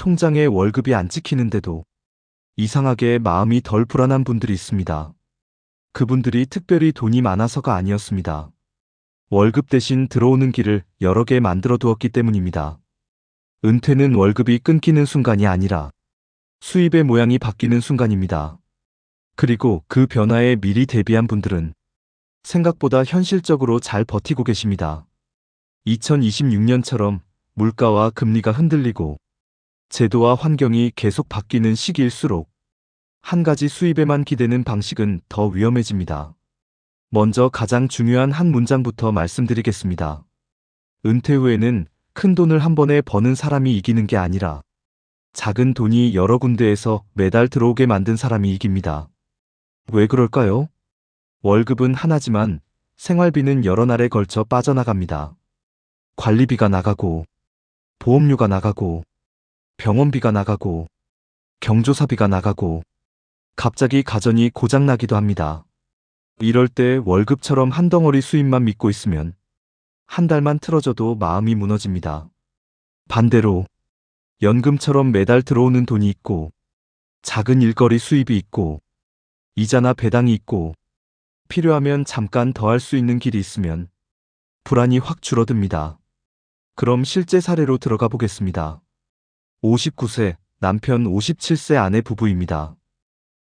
통장에 월급이 안 찍히는데도 이상하게 마음이 덜 불안한 분들이 있습니다. 그분들이 특별히 돈이 많아서가 아니었습니다. 월급 대신 들어오는 길을 여러 개 만들어 두었기 때문입니다. 은퇴는 월급이 끊기는 순간이 아니라 수입의 모양이 바뀌는 순간입니다. 그리고 그 변화에 미리 대비한 분들은 생각보다 현실적으로 잘 버티고 계십니다. 2026년처럼 물가와 금리가 흔들리고 제도와 환경이 계속 바뀌는 시기일수록 한 가지 수입에만 기대는 방식은 더 위험해집니다. 먼저 가장 중요한 한 문장부터 말씀드리겠습니다. 은퇴 후에는 큰 돈을 한 번에 버는 사람이 이기는 게 아니라 작은 돈이 여러 군데에서 매달 들어오게 만든 사람이 이깁니다. 왜 그럴까요? 월급은 하나지만 생활비는 여러 날에 걸쳐 빠져나갑니다. 관리비가 나가고, 보험료가 나가고, 병원비가 나가고, 경조사비가 나가고, 갑자기 가전이 고장나기도 합니다. 이럴 때 월급처럼 한 덩어리 수입만 믿고 있으면 한 달만 틀어져도 마음이 무너집니다. 반대로 연금처럼 매달 들어오는 돈이 있고 작은 일거리 수입이 있고 이자나 배당이 있고 필요하면 잠깐 더 할 수 있는 길이 있으면 불안이 확 줄어듭니다. 그럼 실제 사례로 들어가 보겠습니다. 59세, 남편 57세 아내 부부입니다.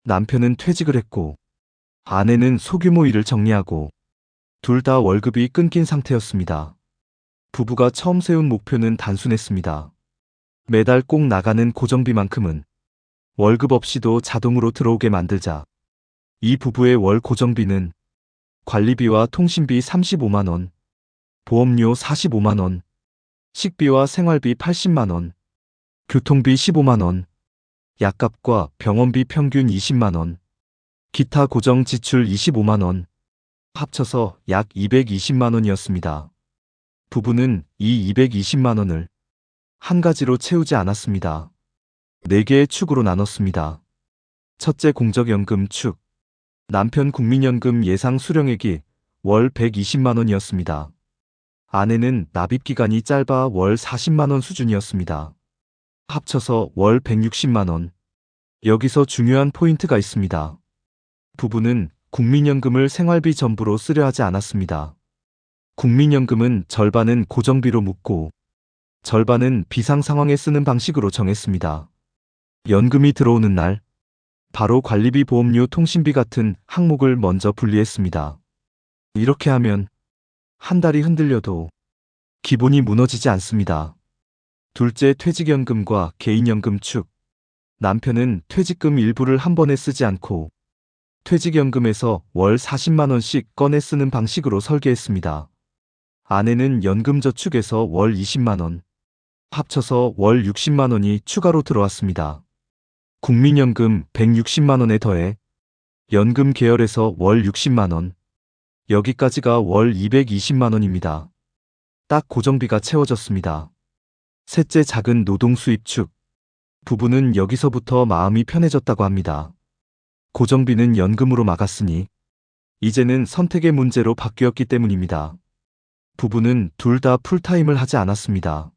남편은 퇴직을 했고 아내는 소규모 일을 정리하고 둘 다 월급이 끊긴 상태였습니다. 부부가 처음 세운 목표는 단순했습니다. 매달 꼭 나가는 고정비만큼은 월급 없이도 자동으로 들어오게 만들자. 이 부부의 월 고정비는 관리비와 통신비 35만원, 보험료 45만원, 식비와 생활비 80만원, 교통비 15만원, 약값과 병원비 평균 20만원, 기타 고정 지출 25만원, 합쳐서 약 220만원이었습니다. 부부는 이 220만원을 한 가지로 채우지 않았습니다. 네 개의 축으로 나눴습니다. 첫째 공적연금 축. 남편 국민연금 예상 수령액이 월 120만원이었습니다. 아내는 납입기간이 짧아 월 40만원 수준이었습니다. 합쳐서 월 160만원. 여기서 중요한 포인트가 있습니다. 부부는 국민연금을 생활비 전부로 쓰려 하지 않았습니다. 국민연금은 절반은 고정비로 묻고 절반은 비상 상황에 쓰는 방식으로 정했습니다. 연금이 들어오는 날, 바로 관리비 보험료 통신비 같은 항목을 먼저 분리했습니다. 이렇게 하면 한 달이 흔들려도 기본이 무너지지 않습니다. 둘째 퇴직연금과 개인연금 축. 남편은 퇴직금 일부를 한 번에 쓰지 않고 퇴직연금에서 월 40만원씩 꺼내 쓰는 방식으로 설계했습니다. 아내는 연금저축에서 월 20만원, 합쳐서 월 60만원이 추가로 들어왔습니다. 국민연금 160만원에 더해 연금 계열에서 월 60만원, 여기까지가 월 220만원입니다. 딱 고정비가 채워졌습니다. 셋째 작은 노동 수입 축. 부부는 여기서부터 마음이 편해졌다고 합니다. 고정비는 연금으로 막았으니 이제는 선택의 문제로 바뀌었기 때문입니다. 부부는 둘 다 풀타임을 하지 않았습니다.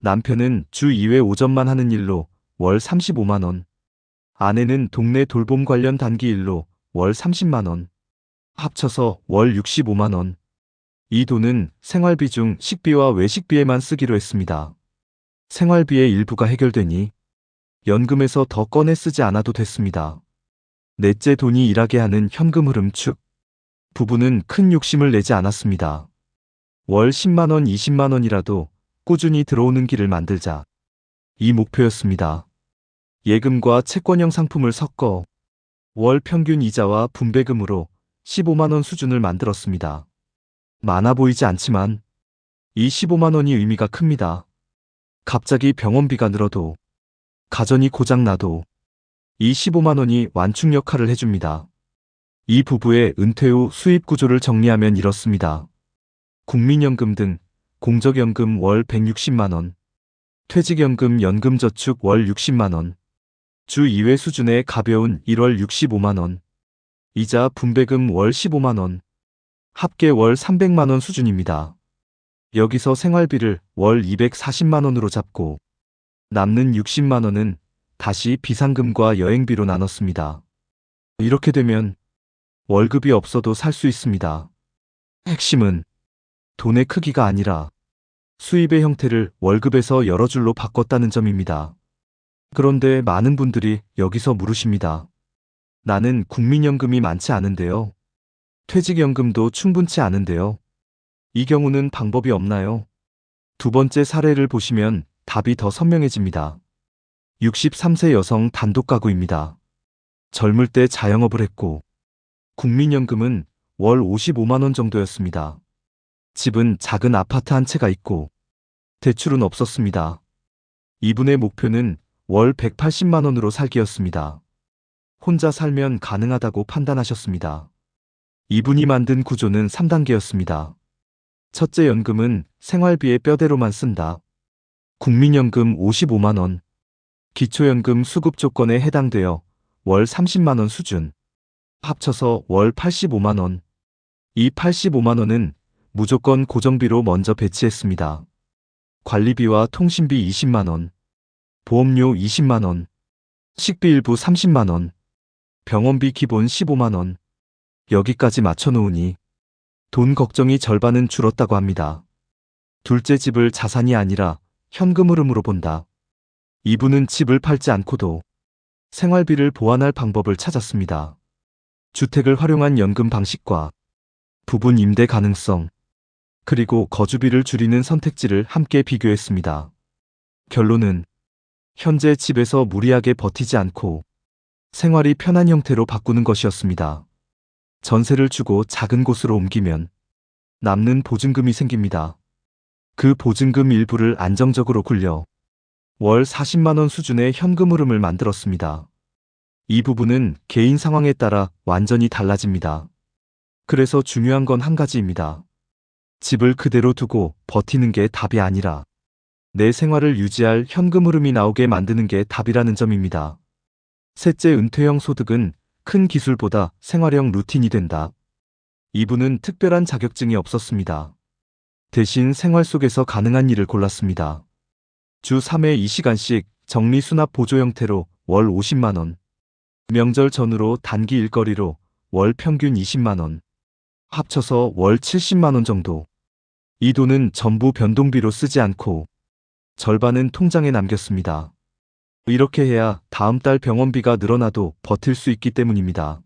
남편은 주 2회 오전만 하는 일로 월 35만원, 아내는 동네 돌봄 관련 단기 일로 월 30만원, 합쳐서 월 65만원. 이 돈은 생활비 중 식비와 외식비에만 쓰기로 했습니다. 생활비의 일부가 해결되니 연금에서 더 꺼내 쓰지 않아도 됐습니다. 넷째 돈이 일하게 하는 현금 흐름 축. 부부는 큰 욕심을 내지 않았습니다. 월 10만원, 20만원이라도 꾸준히 들어오는 길을 만들자. 이 목표였습니다. 예금과 채권형 상품을 섞어 월 평균 이자와 분배금으로 15만원 수준을 만들었습니다. 많아 보이지 않지만 이 15만원이 의미가 큽니다. 갑자기 병원비가 늘어도 가전이 고장나도 이 15만원이 완충 역할을 해줍니다. 이 부부의 은퇴 후 수입 구조를 정리하면 이렇습니다. 국민연금 등 공적연금 월 160만원, 퇴직연금 연금저축 월 60만원, 주 2회 수준의 가벼운 1월 65만원, 이자 분배금 월 15만원, 합계 월 300만원 수준입니다. 여기서 생활비를 월 240만원으로 잡고 남는 60만 원은 다시 비상금과 여행비로 나눴습니다. 이렇게 되면 월급이 없어도 살 수 있습니다. 핵심은 돈의 크기가 아니라 수입의 형태를 월급에서 여러 줄로 바꿨다는 점입니다. 그런데 많은 분들이 여기서 물으십니다. 나는 국민연금이 많지 않은데요. 퇴직연금도 충분치 않은데요. 이 경우는 방법이 없나요? 두 번째 사례를 보시면 답이 더 선명해집니다. 63세 여성 단독 가구입니다. 젊을 때 자영업을 했고 국민연금은 월 55만원 정도였습니다. 집은 작은 아파트 한 채가 있고 대출은 없었습니다. 이분의 목표는 월 180만원으로 살기였습니다. 혼자 살면 가능하다고 판단하셨습니다. 이분이 만든 구조는 3단계였습니다. 첫째 연금은 생활비의 뼈대로만 쓴다. 국민연금 55만원, 기초연금 수급 조건에 해당되어 월 30만원 수준, 합쳐서 월 85만원. 이 85만원은 무조건 고정비로 먼저 배치했습니다. 관리비와 통신비 20만원, 보험료 20만원, 식비 일부 30만원, 병원비 기본 15만원, 여기까지 맞춰놓으니 돈 걱정이 절반은 줄었다고 합니다. 둘째 집을 자산이 아니라 현금 흐름으로 본다. 이분은 집을 팔지 않고도 생활비를 보완할 방법을 찾았습니다. 주택을 활용한 연금 방식과 부분 임대 가능성, 그리고 거주비를 줄이는 선택지를 함께 비교했습니다. 결론은 현재 집에서 무리하게 버티지 않고 생활이 편한 형태로 바꾸는 것이었습니다. 전세를 주고 작은 곳으로 옮기면 남는 보증금이 생깁니다. 그 보증금 일부를 안정적으로 굴려 월 40만원 수준의 현금 흐름을 만들었습니다. 이 부분은 개인 상황에 따라 완전히 달라집니다. 그래서 중요한 건 한 가지입니다. 집을 그대로 두고 버티는 게 답이 아니라 내 생활을 유지할 현금 흐름이 나오게 만드는 게 답이라는 점입니다. 셋째 은퇴형 소득은 큰 기술보다 생활형 루틴이 된다. 이분은 특별한 자격증이 없었습니다. 대신 생활 속에서 가능한 일을 골랐습니다. 주 3회 2시간씩 정리 수납 보조 형태로 월 50만원, 명절 전후로 단기 일거리로 월 평균 20만원, 합쳐서 월 70만원 정도. 이 돈은 전부 변동비로 쓰지 않고 절반은 통장에 남겼습니다. 이렇게 해야 다음 달 병원비가 늘어나도 버틸 수 있기 때문입니다.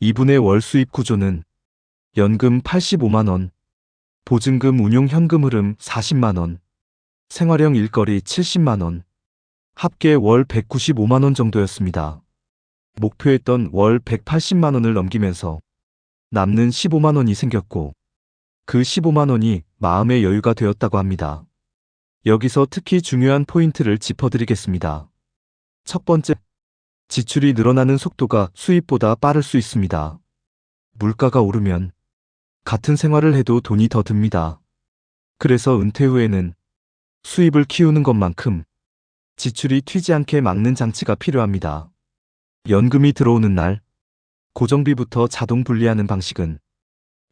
이분의 월 수입 구조는 연금 85만원, 보증금 운용 현금 흐름 40만원, 생활형 일거리 70만원, 합계 월 195만원 정도였습니다. 목표했던 월 180만원을 넘기면서 남는 15만원이 생겼고 그 15만원이 마음의 여유가 되었다고 합니다. 여기서 특히 중요한 포인트를 짚어드리겠습니다. 첫 번째, 지출이 늘어나는 속도가 수입보다 빠를 수 있습니다. 물가가 오르면 같은 생활을 해도 돈이 더 듭니다. 그래서 은퇴 후에는 수입을 키우는 것만큼 지출이 튀지 않게 막는 장치가 필요합니다. 연금이 들어오는 날, 고정비부터 자동 분리하는 방식은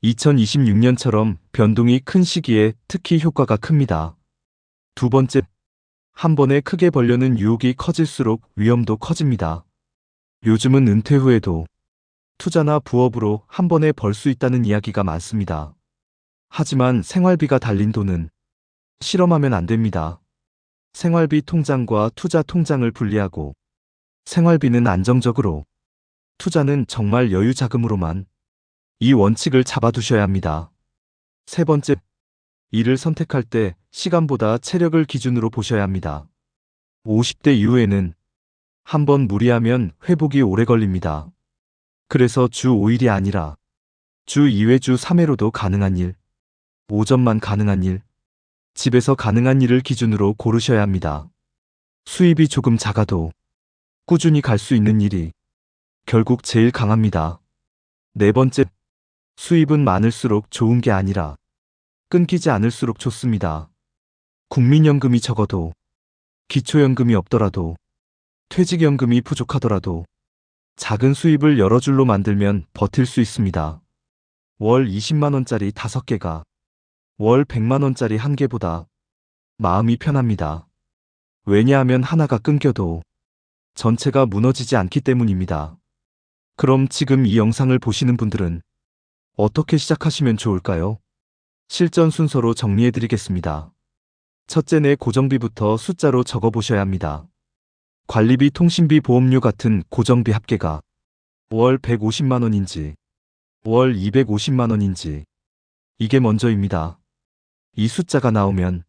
2026년처럼 변동이 큰 시기에 특히 효과가 큽니다. 두 번째, 한 번에 크게 벌려는 유혹이 커질수록 위험도 커집니다. 요즘은 은퇴 후에도 투자나 부업으로 한 번에 벌 수 있다는 이야기가 많습니다. 하지만 생활비가 달린 돈은 실험하면 안 됩니다. 생활비 통장과 투자 통장을 분리하고 생활비는 안정적으로 투자는 정말 여유 자금으로만 이 원칙을 잡아두셔야 합니다. 세 번째, 일을 선택할 때 시간보다 체력을 기준으로 보셔야 합니다. 50대 이후에는 한번 무리하면 회복이 오래 걸립니다. 그래서 주 5일이 아니라 주 2회 주 3회로도 가능한 일, 오전만 가능한 일, 집에서 가능한 일을 기준으로 고르셔야 합니다. 수입이 조금 작아도 꾸준히 갈 수 있는 일이 결국 제일 강합니다. 네 번째, 수입은 많을수록 좋은 게 아니라 끊기지 않을수록 좋습니다. 국민연금이 적어도 기초연금이 없더라도 퇴직연금이 부족하더라도 작은 수입을 여러 줄로 만들면 버틸 수 있습니다. 월 20만원짜리 5개가 월 100만원짜리 1개보다 마음이 편합니다. 왜냐하면 하나가 끊겨도 전체가 무너지지 않기 때문입니다. 그럼 지금 이 영상을 보시는 분들은 어떻게 시작하시면 좋을까요? 실전 순서로 정리해 드리겠습니다. 첫째 내 고정비부터 숫자로 적어 보셔야 합니다. 관리비, 통신비, 보험료 같은 고정비 합계가 월 150만원인지 월 250만원인지 이게 먼저입니다. 이 숫자가 나오면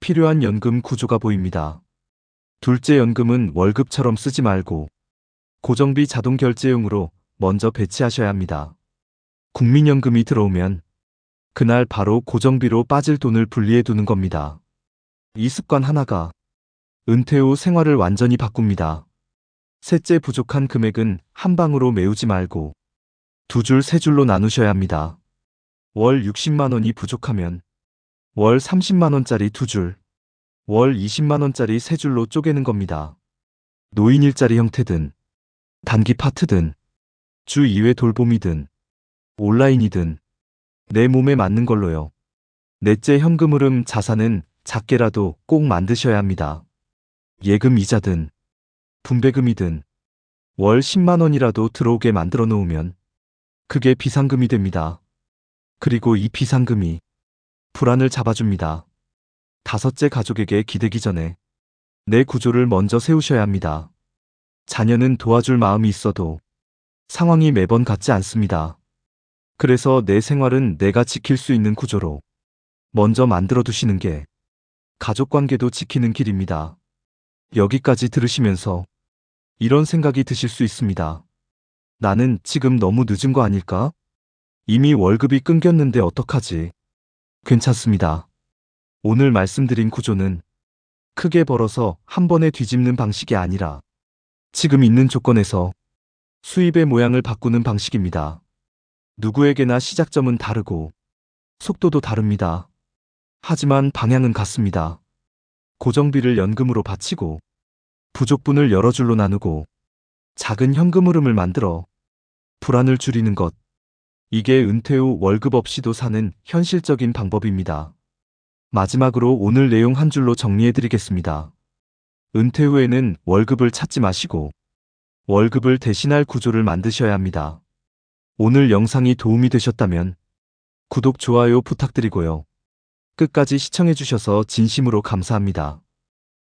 필요한 연금 구조가 보입니다. 둘째 연금은 월급처럼 쓰지 말고 고정비 자동 결제용으로 먼저 배치하셔야 합니다. 국민연금이 들어오면 그날 바로 고정비로 빠질 돈을 분리해 두는 겁니다. 이 습관 하나가 은퇴 후 생활을 완전히 바꿉니다. 셋째 부족한 금액은 한 방으로 메우지 말고 두 줄, 세 줄로 나누셔야 합니다. 월 60만원이 부족하면 월 30만원짜리 두 줄, 월 20만원짜리 세 줄로 쪼개는 겁니다. 노인 일자리 형태든, 단기 파트든, 주 2회 돌봄이든, 온라인이든, 내 몸에 맞는 걸로요. 넷째 현금 흐름 자산은 작게라도 꼭 만드셔야 합니다. 예금 이자든, 분배금이든, 월 10만 원이라도 들어오게 만들어 놓으면 그게 비상금이 됩니다. 그리고 이 비상금이 불안을 잡아줍니다. 다섯째 가족에게 기대기 전에 내 구조를 먼저 세우셔야 합니다. 자녀는 도와줄 마음이 있어도 상황이 매번 같지 않습니다. 그래서 내 생활은 내가 지킬 수 있는 구조로 먼저 만들어 두시는 게 가족 관계도 지키는 길입니다. 여기까지 들으시면서 이런 생각이 드실 수 있습니다. 나는 지금 너무 늦은 거 아닐까? 이미 월급이 끊겼는데 어떡하지? 괜찮습니다. 오늘 말씀드린 구조는 크게 벌어서 한 번에 뒤집는 방식이 아니라 지금 있는 조건에서 수입의 모양을 바꾸는 방식입니다. 누구에게나 시작점은 다르고 속도도 다릅니다. 하지만 방향은 같습니다. 고정비를 연금으로 바치고 부족분을 여러 줄로 나누고 작은 현금 흐름을 만들어 불안을 줄이는 것. 이게 은퇴 후 월급 없이도 사는 현실적인 방법입니다. 마지막으로 오늘 내용 한 줄로 정리해 드리겠습니다. 은퇴 후에는 월급을 찾지 마시고 월급을 대신할 구조를 만드셔야 합니다. 오늘 영상이 도움이 되셨다면 구독, 좋아요 부탁드리고요. 끝까지 시청해 주셔서 진심으로 감사합니다.